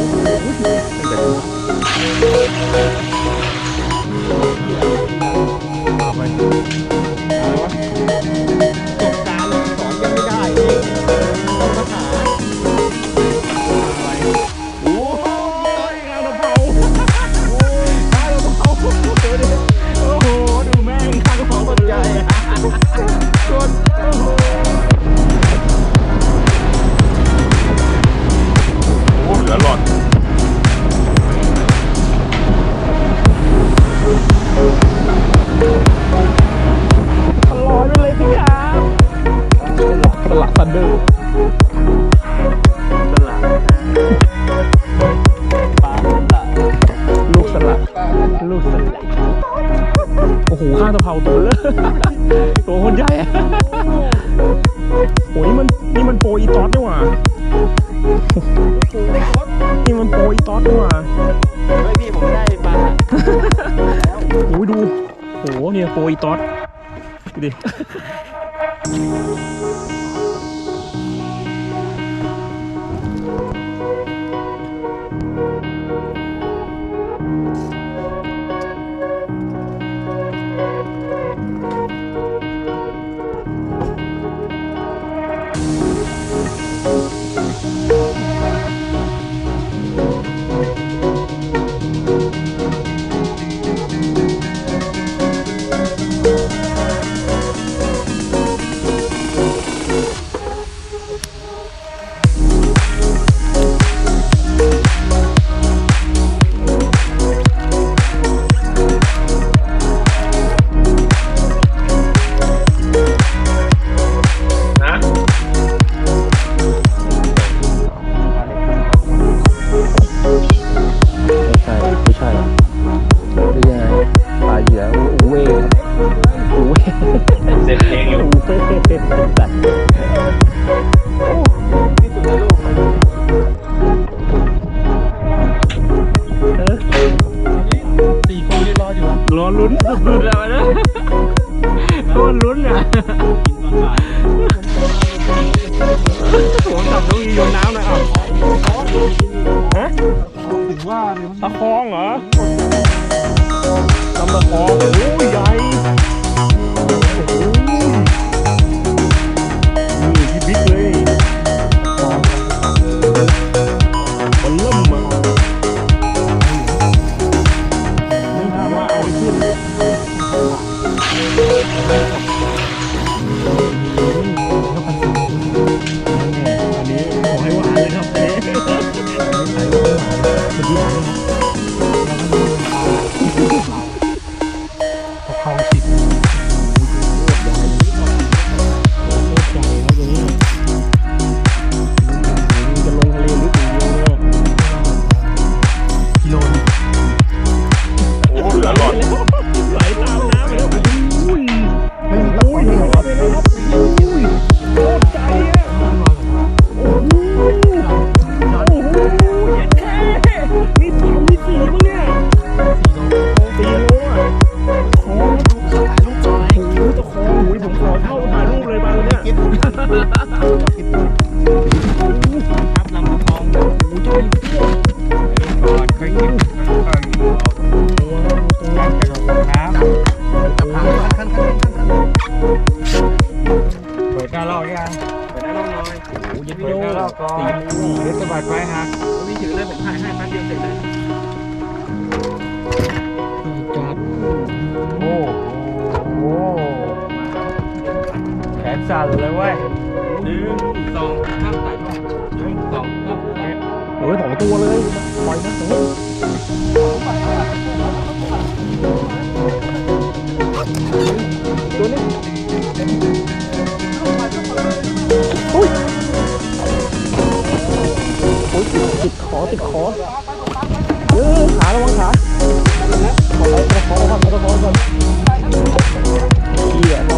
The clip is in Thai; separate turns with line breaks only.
โโห
ข้างตะเภาตัวเลยตัวคนใหญ่โอ้ยมันนี่มันโปรอีตอสด้วยว่ะนี่มันโปรอีตอสด้วยว่ะ
เฮ้ยพี่ผมได้ปลา
โอ้ยดูโอ้โหเนี่ยโปรอีตอสดูดิ ผมจับต้องโยนน้ำหน่อยอะฮะ
ถึงว่าเลย
ตะคองเหรอตำตะคองโอ้ยใหญ่ ก่อนสี่โลเดี๋
ยว
สะ
บัดไว้หัก
นี่ถือเลยผมถ่ายให้แป๊บเดียวเสร็จเลย
จัด
โอ้โหแขนสั่นเลยเว้ย
หนึ่งสองข้ามไต่ก่อนหนึ่งสองข้ามไต่
โอ้ยสองตัวเลยปล่อยนะโอ้ยตัวนี้ ติดคอติดคอเออขาระวังขาขอไปประคองก่อนประคองก่อนเหี้ย